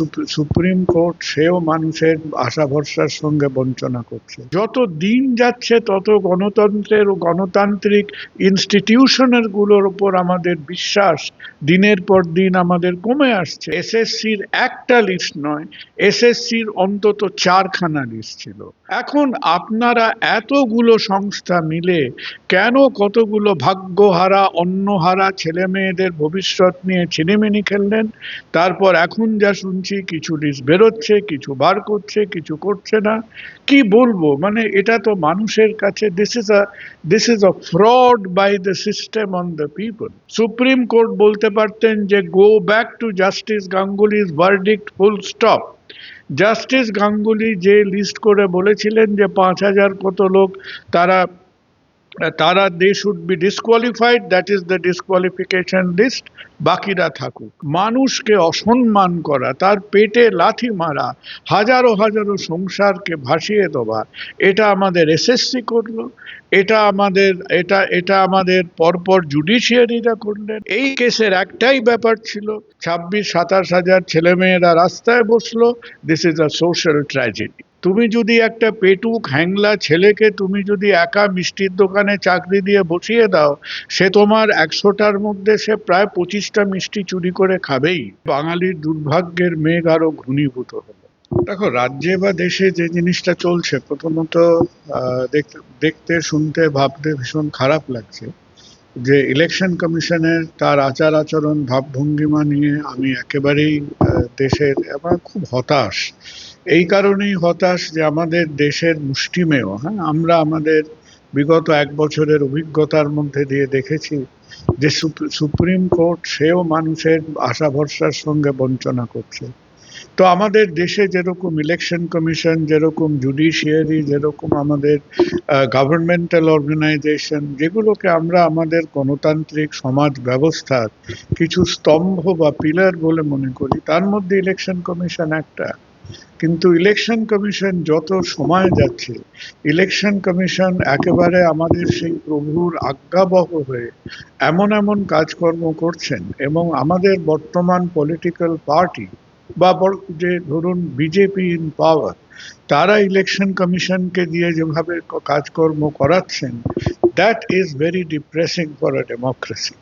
Soup- supreme court সেও মানুষের আশা ভরসার সঙ্গে বঞ্চনা করছে। যত দিন যাচ্ছে, তত গণতন্ত্রের ও গণতান্ত্রিক ইনস্টিটিউশনেরগুলোর উপর আমাদের বিশ্বাস দিনের পর দিন আমাদের কমে আসছে। এসএসসির একটা লিস্ট নয়, এসএসসির অন্তত চারখানা লিস্ট ছিল। এখন আপনারা এতগুলো সংস্থা মিলে কেন কতগুলো ভাগ্যহারা, অন্যহারা ছেলে মেয়েদের ভবিষ্যৎ নিয়ে ছিনিমিনি খেললেন? তারপর এখন যা শুনছি কিছু লিস্ট বেরোচ্ছে, কিছু বার করছে, কিছু করছে না। কি বলব? মানে এটা তো মানুষের কাছে this is a this is a fraud by the system on the people Supreme Court বলতে পারতেন যে go back to justice Ganguly's verdict full stop justice Ganguly যে লিস্ট করে বলেছিলেন যে, পাঁচ হাজার কত লোক তারা তারা they should be disqualified that is the disqualification list বাকিরা থাকুক। মানুষকে অসম্মান করা, তার পেটে লাথি মারা, হাজারো হাজারো সংসারকে ভাসিয়ে দেওয়া, এটা আমাদের এসএসসি করল, এটা আমাদের, এটা এটা আমাদের পরপর জুডিশিয়ারিরা করলেন। এই কেসের একটাই ব্যাপার ছিল, ছাব্বিশ, সাতাশ হাজার ছেলেমেয়েরা রাস্তায় বসল this is a social tragedy তুমি যদি একটা পেটুক হ্যাংলা ছেলেকে তুমি যদি একা মিষ্টির দোকানে চাকরি দিয়ে বসিয়ে দাও, সে তোমার একশোটার মধ্যে সে প্রায় পঁচিশটা মিষ্টি চুরি করে খাবেই। বাঙালির দুর্ভাগ্যের মেঘ আরও ঘনীভূত হলো। দেখো, রাজ্যে বা দেশে যে জিনিসটা চলছে, প্রথমত দেখতে শুনতে, ভাবতে ভীষণ খারাপ লাগছে যে ইলেকশন কমিশনের তার আচার আচরণ, ভাবভঙ্গিমা নিয়ে আমি একেবারেই দেশের, আমার খুব হতাশ। এই কারণেই হতাশ যে আমাদের দেশের মুষ্টিমেয় হ্যাঁ? আমরা আমাদের বিগত এক বছরের অভিজ্ঞতার মধ্যে দিয়ে দেখেছি যে সুপ- সুপ্রিম কোর্ট সেও মানুষের আশা ভরসার সঙ্গে বঞ্চনা করছে। তো আমাদের দেশে যেরকম ইলেকশন কমিশন যেরকম জুডিশিয়ারি যেরকম আমাদের গভর্নমেন্টাল অর্গানাইজেশন যেগুলোকে আমরা আমাদের গণতান্ত্রিক সমাজ ব্যবস্থার কিছু স্তম্ভ বা পিলার বলে মনে করি, তার মধ্যে ইলেকশন কমিশন একটা। কিন্তু ইলেকশন কমিশন যত সময় যাচ্ছে ইলেকশন কমিশন একেবারে আমাদের সেই প্রভুর আজ্ঞাবহ হয়ে এমন এমন কাজকর্ম করছেন এবং আমাদের বর্তমান পলিটিক্যাল পার্টি বা যে ধরুন বিজেপি ইন পাওয়ার তারা ইলেকশন কমিশনকে দিয়ে যেভাবে কাজকর্ম করাচ্ছেন that is very depressing for a democracy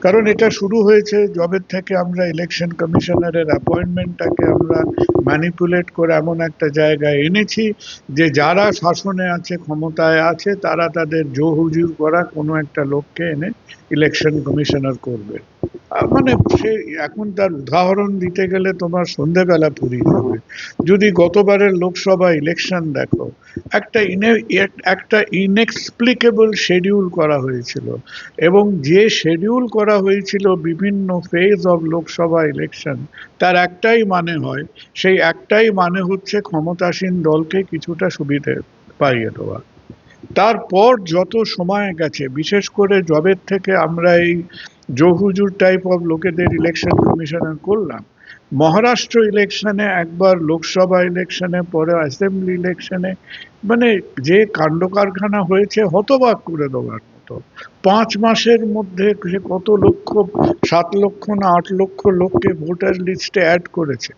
কারণ এটা শুরু হয়েছে জবের থেকে আমরা ইলেকশন কমিশনারের অ্যাপয়েন্টমেন্টটাকে আমরা ম্যানিপুলেট করে এমন একটা জায়গায় এনেছি যে যারা শাসনে আছে, ক্ষমতায় আছে, তারা তাদের জো হুজুর করা কোনো একটা লোককে এনে ইলেকশন কমিশনার করবে। মানে সে এখন তার উদাহরণ দিতে গেলে তোমার সন্ধেবেলা ফুরিয়ে যাবে যদি গতবারের লোকসভা ইলেকশন দেখো, একটা ইনে, একটা ইনএক্সপ্লিকেবল শিডিউল করা হয়েছিল এবং যে শিডিউল করা হয়েছিল বিভিন্ন ফেজ অফ লোকসভা ইলেকশন তার একটাই মানে হয়, সেই একটাই মানে হচ্ছে ক্ষমতাসীন দলকে কিছুটা সুবিধে পাইয়ে দেওয়া। তারপর যত সময় গেছে, বিশেষ করে জবের থেকে আমরা এই জহুজুর টাইপ অফ লোকেদের ইলেকশন কমিশনার করলাম। মহারাষ্ট্র ইলেকশনে একবার, লোকসভা ইলেকশনে পরে অ্যাসেম্বলি ইলেকশনে মানে যে কাণ্ড কারখানা হয়েছে হতবাক করে দেওয়ার মতো। পাঁচ মাসের মধ্যে সে কত লক্ষ, সাত লক্ষ না আট লক্ষ লোককে ভোটার লিস্টে অ্যাড করেছে।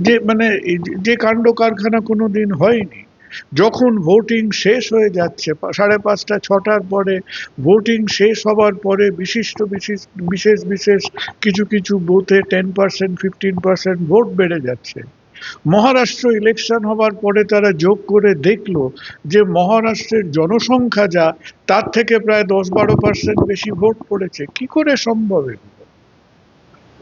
যে মানে যে- কাণ্ড কারখানা কোনো দিন হয়নি। যখন ভোটিং শেষ হয়ে যাচ্ছে সাড়ে পাঁচটা, ছটার পরে ভোটিং শেষ হবার পরে বিশিষ্ট বিশেষ বিশেষ বিশেষ কিছু কিছু বুথে ten percent, fifteen percent vote বেড়ে যাচ্ছে মহারাষ্ট্র ইলেকশন হবার পরে তারা যোগ করে দেখল যে মহারাষ্ট্রের জনসংখ্যা যা, তার থেকে প্রায় দশ, বারো পার্সেন্ট বেশি ভোট পড়েছে কি করে সম্ভব এগুলো?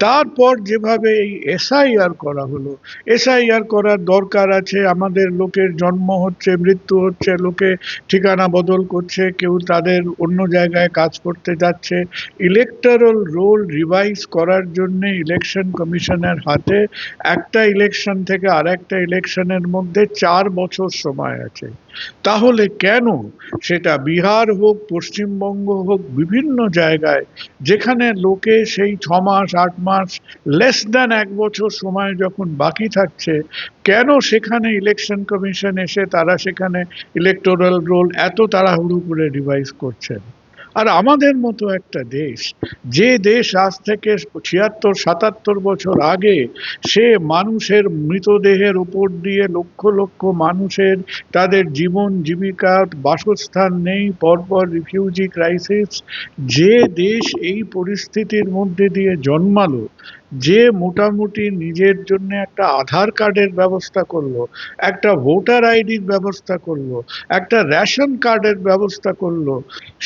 তারপর যেভাবে এই এসআইআর করা হলো, এসআইআর করার দরকার আছে, আমাদের লোকের জন্ম হচ্ছে, মৃত্যু হচ্ছে, লোকে ঠিকানা বদল করছে, কেউ তাদের অন্য জায়গায় কাজ করতে যাচ্ছে। ইলেকটরাল রোল রিভাইজ করার জন্য ইলেকশন কমিশনের হাতে একটা ইলেকশন থেকে আর একটা ইলেকশনের মধ্যে চার বছর সময় আছে। তাহলে কেন সেটা বিহার হোক, পশ্চিমবঙ্গ হোক, বিভিন্ন জায়গায়, যেখানে লোকে সেই ছ মাস, আট মাস লেস দ্যান এক বছর সময় যখন বাকি থাকছে, কেন সেখানে ইলেকশন কমিশন এসে তারা সেখানে ইলেকটোরাল রোল এত তাড়াহুড়ো করে রিভাইজ করছেন আর আমাদের মতো একটা দেশ, যে দেশ আজ থেকে ছিয়াত্তর, সাতাত্তর বছর আগে সে মানুষের মৃতদেহের উপর দিয়ে লক্ষ লক্ষ মানুষের তাদের জীবন, জীবিকা, বাসস্থান নেই, পরপর রিফিউজি ক্রাইসিস যে দেশ এই পরিস্থিতির মধ্যে দিয়ে জন্মালো যে মোটামুটি নিজের জন্য একটা আধার কার্ডের ব্যবস্থা করল, একটা ভোটার আইডির ব্যবস্থা করল, একটা রেশন কার্ডের ব্যবস্থা করল,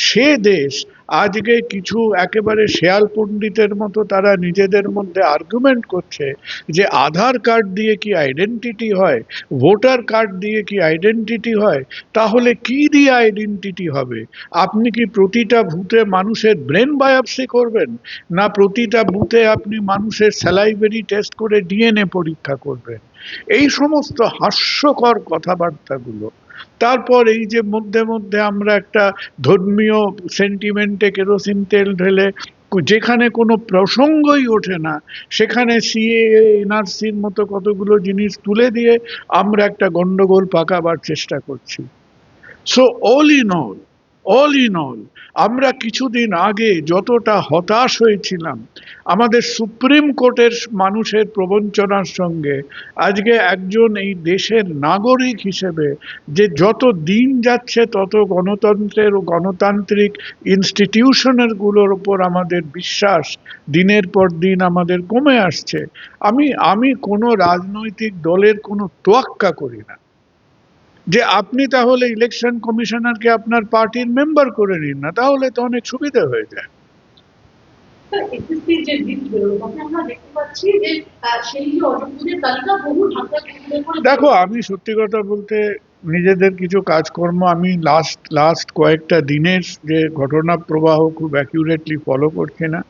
সে দেশ আজকে কিছু একেবারে শেয়াল পণ্ডিতের মতো তারা নিজেদের মধ্যে আর্গুমেন্ট করছে যে আধার কার্ড দিয়ে কি আইডেন্টিটি হয় ভোটার কার্ড দিয়ে কি আইডেন্টিটি হয়, তাহলে কি দিয়ে আইডেন্টিটি হবে? আপনি কি প্রতিটা ভূতে মানুষের ব্রেন বায়োপসি করবেন? না প্রতিটা বুথে আপনি মানুষের স্যালাইভেরি টেস্ট করে ডিএনএ পরীক্ষা করবেন? এই সমস্ত হাস্যকর কথাবার্তাগুলো তারপর এই যে মধ্যে মধ্যে আমরা একটা ধর্মীয় সেন্টিমেন্টে কেরোসিন তেল ঢেলে যেখানে কোনো প্রসঙ্গই ওঠে না, সেখানে সিএ এনআরসির মতো কতগুলো জিনিস তুলে দিয়ে আমরা একটা গন্ডগোল পাকাবার চেষ্টা করছি। So all in all all in all আমরা কিছুদিন আগে যতটা হতাশ হয়েছিলাম, আমাদের সুপ্রিম কোর্টের মানুষের প্রবঞ্চনার সঙ্গে আজকে একজন এই দেশের নাগরিক হিসেবে যে যত দিন যাচ্ছে, তত গণতন্ত্রের ও গণতান্ত্রিক ইনস্টিটিউশনেরগুলোর উপর আমাদের বিশ্বাস দিনের পর দিন আমাদের কমে আসছে। আমি আমি কোনো রাজনৈতিক দলের কোনো তোয়াক্কা করি না। যে আপনি তাহলে ইলেকশন কমিশনারকে আপনার পার্টির মেম্বার করে নিন না তাহলে তো অনেক সুবিধা হয়ে যায়। দেখো আমি সত্যি কথা বলতে নিজেদের কিছু কাজকর্ম আমি লাস্ট লাস্ট কয়েকটা দিনের যে ঘটনা প্রবাহ খুব অ্যাকিউরেটলি ফলো করছি না।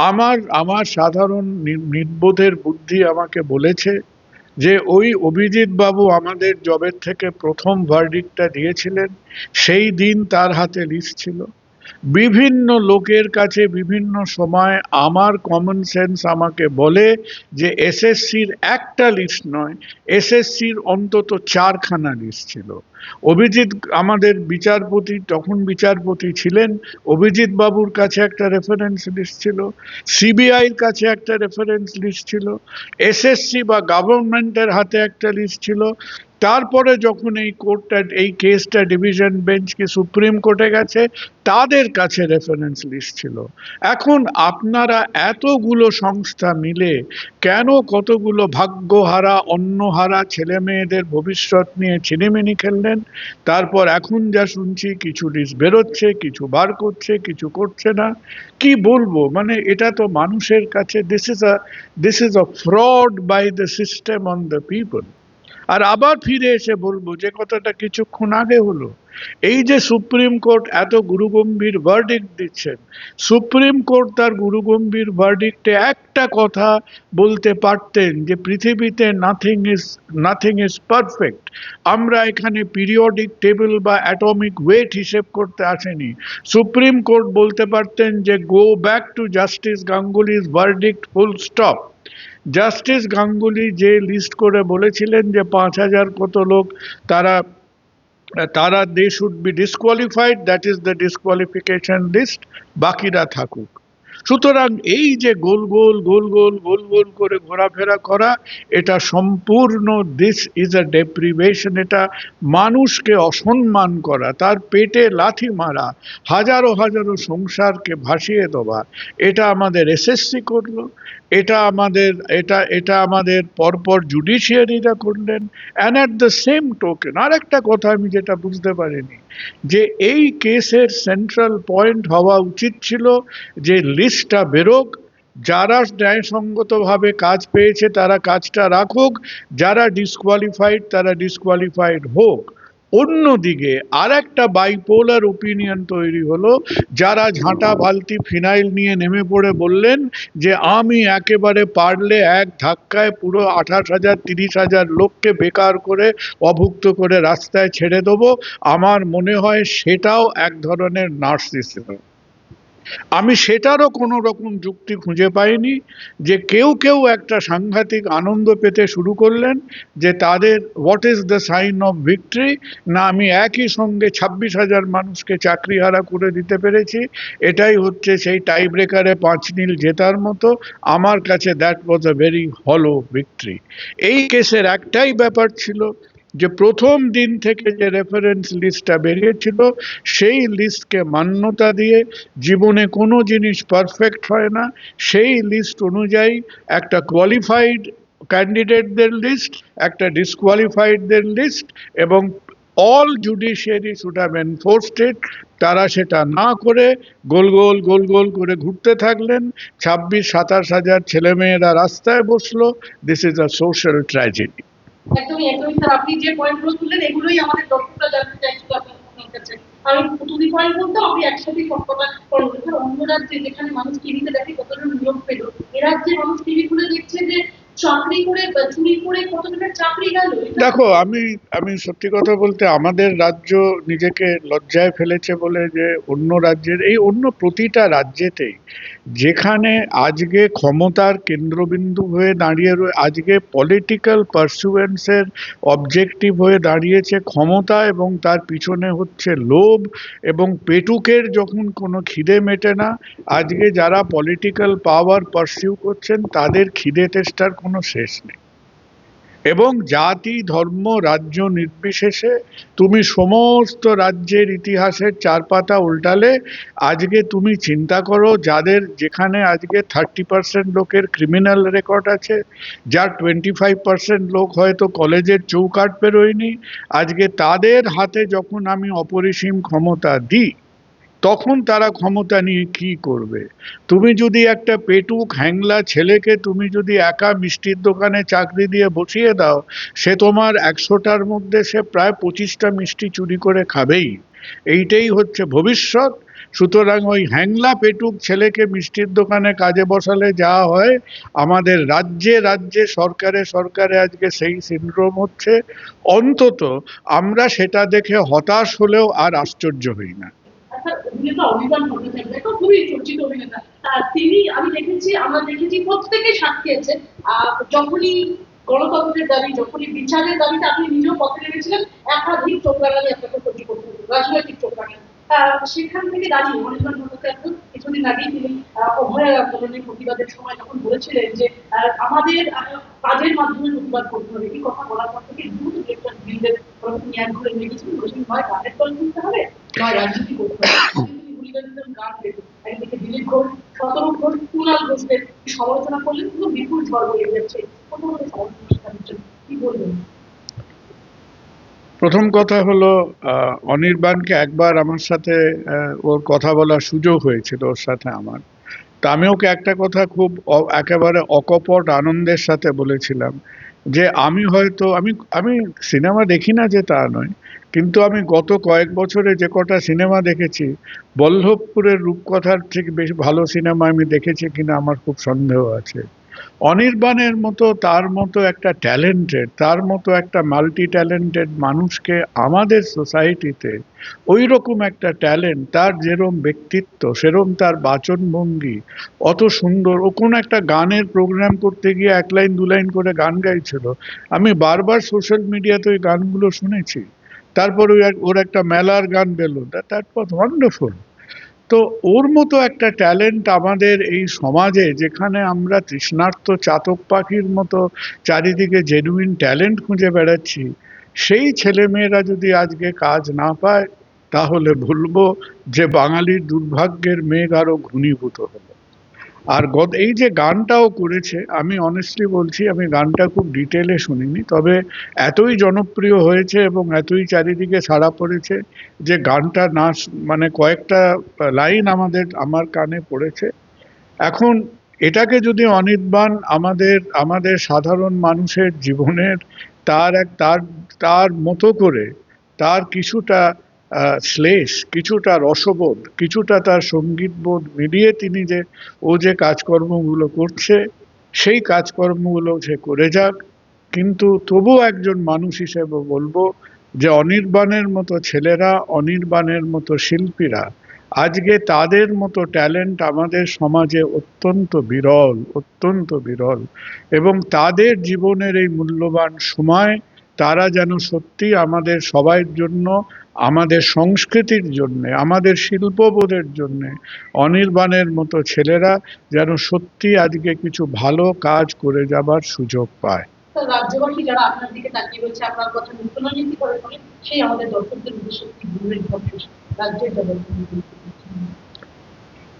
আমার আমার সাধারণ নির্বোধের বুদ্ধি আমাকে বলেছে যে ওই অভিজিৎ বাবু আমাদের জবের থেকে প্রথম ভার্ডিকটা দিয়েছিলেন, সেই দিন তার হাতে লিস্ট ছিল। বিভিন্ন লোকের কাছে বিভিন্ন সময় আমার কমন সেন্স আমাকে বলে যে এসএসসির একটা লিস্ট নয়, এসএসসির অন্তত চারখানা লিস্ট ছিল। অভিজিৎ আমাদের বিচারপতি, তখন বিচারপতি ছিলেন, অভিজিৎ বাবুর কাছে একটা রেফারেন্স লিস্ট ছিল সিবিআইর কাছে একটা রেফারেন্স লিস্ট ছিল, এসএসসি বা গভর্নমেন্টের হাতে একটা লিস্ট ছিল তারপরে যখন এই কোর্টটা, এই কেসটা ডিভিশন বেঞ্চকে সুপ্রিম কোর্টে গেছে, তাদের কাছে রেফারেন্স লিস্ট ছিল। এখন আপনারা এতগুলো সংস্থা মিলে কেন কতগুলো ভাগ্যহারা, অন্যহারা ছেলে মেয়েদের ভবিষ্যৎ নিয়ে ছিনিমিনি খেললেন? তারপর এখন যা শুনছি, কিছু লিস্ট বেরোচ্ছে, কিছু বার করছে, কিছু করছে না। কি বলব? মানে এটা তো মানুষের কাছে this is a this is a fraud by the system on the people আর আবার ফিরে এসে বলব, যে কথাটা কিছুক্ষণ আগে হলো, এই যে সুপ্রিম কোর্ট এত গুরুগম্ভীর ভার্ডিক্ট দিচ্ছেন, সুপ্রিম কোর্ট তার গুরুগম্ভীর ভার্ডিক্টে একটা কথা বলতে পারতেন যে পৃথিবীতে nothing is nothing is perfect আমরা এখানে পিরিয়ডিক টেবিল বা অ্যাটমিক ওয়েট হিসেব করতে আসেনি। সুপ্রিম কোর্ট বলতে পারতেন যে go back to justice Ganguly's verdict full stop justice Ganguly যে লিস্ট করে বলেছিলেন যে পাঁচ হাজার কত লোক, তারা তারা they should be disqualified that is the disqualification list বাকিরা থাকুক। সুতরাং এই যে গোল গোল গোল গোল গোল গোল করে ঘোরাফেরা করা, এটা সম্পূর্ণ দিস ইজ আ ডেপ্রিভেশন এটা মানুষকে অসম্মান করা, তার পেটে লাথি মারা, হাজারো হাজারো সংসারকে ভাসিয়ে দেওয়া, এটা আমাদের এসএসসি করল, এটা আমাদের, এটা এটা আমাদের পরপর জুডিশিয়ারিরা করলেন and at the same token আর একটা কথা আমি যেটা বুঝতে পারিনি যে এই কেসের সেন্ট্রাল পয়েন্ট হওয়া উচিত ছিল যে লিস্টটা বেরোক, যারা ন্যায়সঙ্গতভাবে কাজ পেয়েছে তারা কাজটা রাখুক, যারা ডিসকোয়ালিফাইড তারা ডিসকোয়ালিফাইড হোক। অন্যদিকে আর একটা বাইপোলার ওপিনিয়ন তৈরি হলো, যারা ঝাঁটা বালতি ফিনাইল নিয়ে নেমে পড়ে বললেন যে, আমি একেবারে পারলে এক ধাক্কায় পুরো আঠাশ হাজার, তিরিশ হাজার লোককে বেকার করে অভুক্ত করে রাস্তায় ছেড়ে দেবো। আমার মনে হয় সেটাও এক ধরনের নার্সিসিজম আমি সেটারও কোনো রকম যুক্তি খুঁজে পাইনি যে কেউ কেউ একটা সাংঘাতিক আনন্দ পেতে শুরু করলেন যে তাদের what is the sign of victory না, আমি একই সঙ্গে ছাব্বিশ হাজার মানুষকে চাকরিহারা করে দিতে পেরেছি। এটাই হচ্ছে সেই টাই ব্রেকারে পাঁচ নীল জেতার মতো। আমার কাছে that was a very hollow victory এই কেসের একটাই ব্যাপার ছিল যে প্রথম দিন থেকে যে রেফারেন্স লিস্টটা বেরিয়েছিল, সেই লিস্টকে মান্যতা দিয়ে জীবনে কোনো জিনিস পারফেক্ট হয় না। সেই লিস্ট অনুযায়ী একটা কোয়ালিফাইড ক্যান্ডিডেটদের লিস্ট একটা ডিসকোয়ালিফাইডদের লিস্ট এবং all judiciary should have enforced তারা সেটা না করে গোল গোল গোল গোল করে ঘুরতে থাকলেন। ছাব্বিশ, সাতাশ হাজার ছেলেমেয়েরা রাস্তায় বসল। This is a social tragedy একদমই একদমই স্যার, আপনি যে পয়েন্টগুলো তুললেন, এগুলোই আমাদের দর্শকরা জানতে চাইছিল আপনার কাছে। আমি দুটি পয়েন্ট বলতে আপনি একসাথে কতটা অন্য রাজ্যে যেখানে মানুষ টিভিতে দেখে কতজন নিয়োগ পেল, এ রাজ্যে মানুষ টিভি খুলে দেখছে যে দেখো, আমি আমি সত্যি কথা বলতে আমাদের রাজ্য নিজেকে লজ্জায় ফেলেছে বলে যে অন্য রাজ্যের, এই অন্য প্রতিটা রাজ্যেতেই যেখানে আজকে ক্ষমতার কেন্দ্রবিন্দু হয়ে দাঁড়িয়ে রয়ে, আজকে পলিটিক্যাল পারসুয়েন্সের অবজেক্টিভ হয়ে দাঁড়িয়েছে ক্ষমতা এবং তার পিছনে হচ্ছে লোভ এবং পেটুকের যখন কোনো খিদে মেটে না, আজকে যারা পলিটিক্যাল পাওয়ার পারসিউ করছেন, তাদের খিদে তেষ্টার কোনো শেষ নেই। এবং জাতি, ধর্ম, রাজ্য নির্বিশেষে তুমি সমস্ত রাজ্যের ইতিহাসের চার পাতা উল্টালে আজকে তুমি চিন্তা করো যাদের যেখানে আজকে থার্টি পার্সেন্ট লোকের ক্রিমিনাল রেকর্ড আছে, যার টোয়েন্টি ফাইভ পার্সেন্ট লোক হয়তো কলেজের চৌকাট পেরোয়নি, আজকে তাদের হাতে যখন আমি অপরিসীম ক্ষমতা দিই তখন তারা ক্ষমতা নিয়ে কি করবে? তুমি যদি একটা পেটুক হ্যাংলা ছেলেকে তুমি যদি একা মিষ্টির দোকানে চাকরি দিয়ে বসিয়ে দাও, সে তোমার একশোটার মধ্যে সে প্রায় পঁচিশটা মিষ্টি চুরি করে খাবেই। এইটাই হচ্ছে ভবিষ্যৎ। সুতরাং ওই হ্যাংলা পেটুক ছেলেকে মিষ্টির দোকানে কাজে বসালে যা হয়, আমাদের রাজ্যে রাজ্যে, সরকারে সরকারে আজকে সেই সিন্ড্রোম হচ্ছে। অন্তত আমরা সেটা দেখে হতাশ হলেও আর আশ্চর্য হই না। আচ্ছা অভিনেতা অনির্বাণ ভট্টাচার্য একটা খুবই চর্চিত অভিনেতা আহ, তিনি আমি দেখেছি আমরা দেখেছি প্রত্যেকে আছে আহ, যখনই গণতন্ত্রের দাবি যখনই বিচারের দাবিতে আপনি নিজেও পথে নেমেছিলেন একাধিক চোখ রাজনৈতিক চোখ সেখান থেকে দাঁড়িয়ে অনির্বাণ ভট্টাচার্য কিছুদিন আগেই তিনি অভয় আন্দোলনের প্রতিবাদের সময় যখন বলেছিলেন যে আমাদের কাজের মাধ্যমে প্রতিবাদ করতে হবে। এই কথা বলার পর থেকে দ্রুত গ্রেপ্তার দিল্লিদের তিনি এক ঘরে লেগেছিলেন বলেছেন হয় গানের দল কিনতে হবে নয় রাজনীতি করতে হবে। তিনি গান একদিকে দিলীপ ঘোষ শতরূপ ঘোষ কুণাল ঘোষের সমালোচনা করলেন। কিন্তু বিপুল ঝড় বয়ে যাচ্ছে। প্রথমত সমালোচনা কি বলবেন? প্রথম কথা হলো অনির্বাণকে একবার আমার সাথে ওর কথা বলার সুযোগ হয়েছিল ওর সাথে আমার। তা আমি ওকে একটা কথা খুব একেবারে অকপট আনন্দের সাথে বলেছিলাম যে আমি হয়তো, আমি আমি সিনেমা দেখি না যে তা নয়, কিন্তু আমি গত কয়েক বছরে যে কটা সিনেমা দেখেছি, বল্লভপুরের রূপকথার থেকে বেশ ভালো সিনেমা আমি দেখেছি কিনা আমার খুব সন্দেহ আছে। অনির্বাণের মতো, তার মতো একটা ট্যালেন্টেড তার মতো একটা মাল্টি ট্যালেন্টেড মানুষকে আমাদের সোসাইটিতে ওই রকম একটা ট্যালেন্ট তার যেরম ব্যক্তিত্ব, সেরম তার বাচনভঙ্গি, অত সুন্দর। ও কোনো একটা গানের প্রোগ্রাম করতে গিয়ে এক লাইন, দু লাইন করে গান গাইছিল। আমি বারবার সোশ্যাল মিডিয়াতে ওই গানগুলো শুনেছি। তারপর ওই ওর একটা মেলার গান বেলো দ্যাট ওয়াজ ওয়ান্ডারফুল তো ওর মতো একটা ট্যালেন্ট আমাদের এই সমাজে, যেখানে আমরা তৃষ্ণার্ত চাতক পাখির মতো চারিদিকে জেনুইন ট্যালেন্ট খুঁজে বেড়াচ্ছি, সেই ছেলেমেয়েরা যদি আজকে কাজ না পায়, তাহলে ভুলবো যে বাঙালির দুর্ভাগ্যের মেঘ আরও ঘনীভূত হলো আর গত এই যে গানটাও করেছে, আমি অনেস্টলি বলছি, আমি গানটা খুব ডিটেলে শুনিনি, তবে এতই জনপ্রিয় হয়েছে এবং এতই চারিদিকে সাড়া পড়েছে যে গানটা না মানে কয়েকটা লাইন আমাদের, আমার কানে পড়েছে। এখন এটাকে যদি অনির্বাণ আমাদের আমাদের সাধারণ মানুষের জীবনের তার এক, তার তার মতো করে, তার কিছুটা শ্লেষ, কিছুটা রসবোধ, কিছুটা তার সঙ্গীতবোধ মিলিয়ে তিনি যে, ও যে কাজকর্মগুলো করছে, সেই কাজকর্মগুলো সে করে যাক। কিন্তু তবু একজন মানুষ হিসেবে বলব যে, অনির্বাণের মতো ছেলেরা, অনির্বাণের মতো শিল্পীরা, আজকে তাদের মতো ট্যালেন্ট আমাদের সমাজে অত্যন্ত বিরল অত্যন্ত বিরল। এবং তাদের জীবনের এই মূল্যবান সময়, তারা যেন সত্যি আমাদের সবাইয়ের জন্য আমাদের সংস্কৃতির জন্যে আমাদের শিল্পবোধের জন্যে অনির্বাণের মতো ছেলেরা যেন সত্যি আজকে কিছু ভালো কাজ করে যাবার সুযোগ পায় রাজ্যবাসী যারা আপনার দিকে তাকিয়ে রয়েছে আপনার কথা নূতনীতি করে সেই আমাদের দর্শকদের উদ্দেশ্যে কি বলবেন সবশেষে রাজ্যের যা বর্তমান পরিস্থিতি।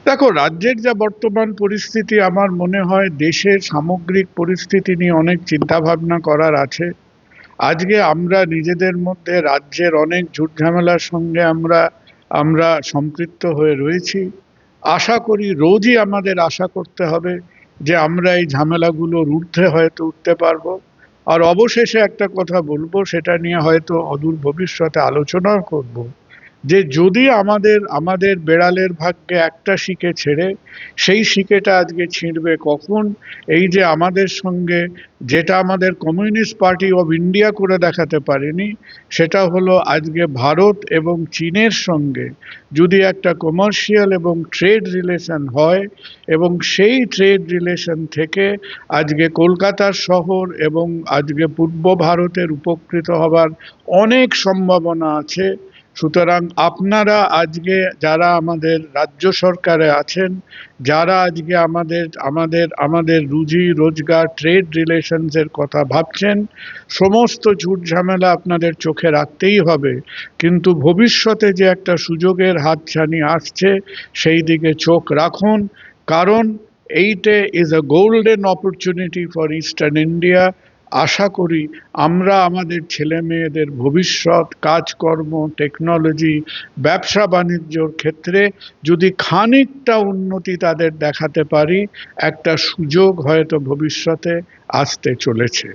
দেখো রাজ্যের যা বর্তমান পরিস্থিতি আমার মনে হয় দেশের সামগ্রিক পরিস্থিতি নিয়ে অনেক চিন্তাভাবনা করার আছে আজকে আমরা নিজেদের মধ্যে রাজ্যের অনেক ঝুটঝামেলার সঙ্গে আমরা আমরা সম্পৃক্ত হয়ে রয়েছি। আশা করি রোজই আমাদের আশা করতে হবে যে আমরা এই ঝামেলাগুলোর ঊর্ধ্বে হয়তো উঠতে পারব। আর অবশেষে একটা কথা বলব, সেটা নিয়ে হয়তো অদূর ভবিষ্যতে আলোচনাও করব। যে যদি আমাদের আমাদের বেড়ালের ভাগ্যে একটা শিকে ছেড়ে, সেই শিকেটা আজকে ছিঁড়বে কখন? এই যে আমাদের সঙ্গে যেটা আমাদের কমিউনিস্ট পার্টি অফ ইন্ডিয়া করে দেখাতে পারেনি, সেটা হলো আজকে ভারত এবং চীনের সঙ্গে যদি একটা কমার্শিয়াল এবং ট্রেড রিলেশন হয় এবং সেই ট্রেড রিলেশন থেকে আজকে কলকাতার শহর এবং আজকে পূর্ব ভারতের উপকৃত হবার অনেক সম্ভাবনা আছে সুতরাং আপনারা আজকে যারা আমাদের রাজ্য সরকারে আছেন, যারা আজকে আমাদের আমাদের আমাদের রুজি, রোজগার ট্রেড রিলেশনসের কথা ভাবছেন, সমস্ত ঝুট ঝামেলা আপনাদের চোখে রাখতেই হবে। কিন্তু ভবিষ্যতে যে একটা সুযোগের হাতছানি আসছে, সেই দিকে চোখ রাখুন। কারণ এইটে is a golden opportunity for eastern India আশা করি আমরা আমাদের ছেলে মেয়েদের ভবিষ্যৎ, কাজকর্ম টেকনোলজি ব্যবসা বাণিজ্যর ক্ষেত্রে যদি খানিকটা উন্নতি তাদের দেখাতে পারি, একটা সুযোগ হয়তো ভবিষ্যতে আসতে চলেছে।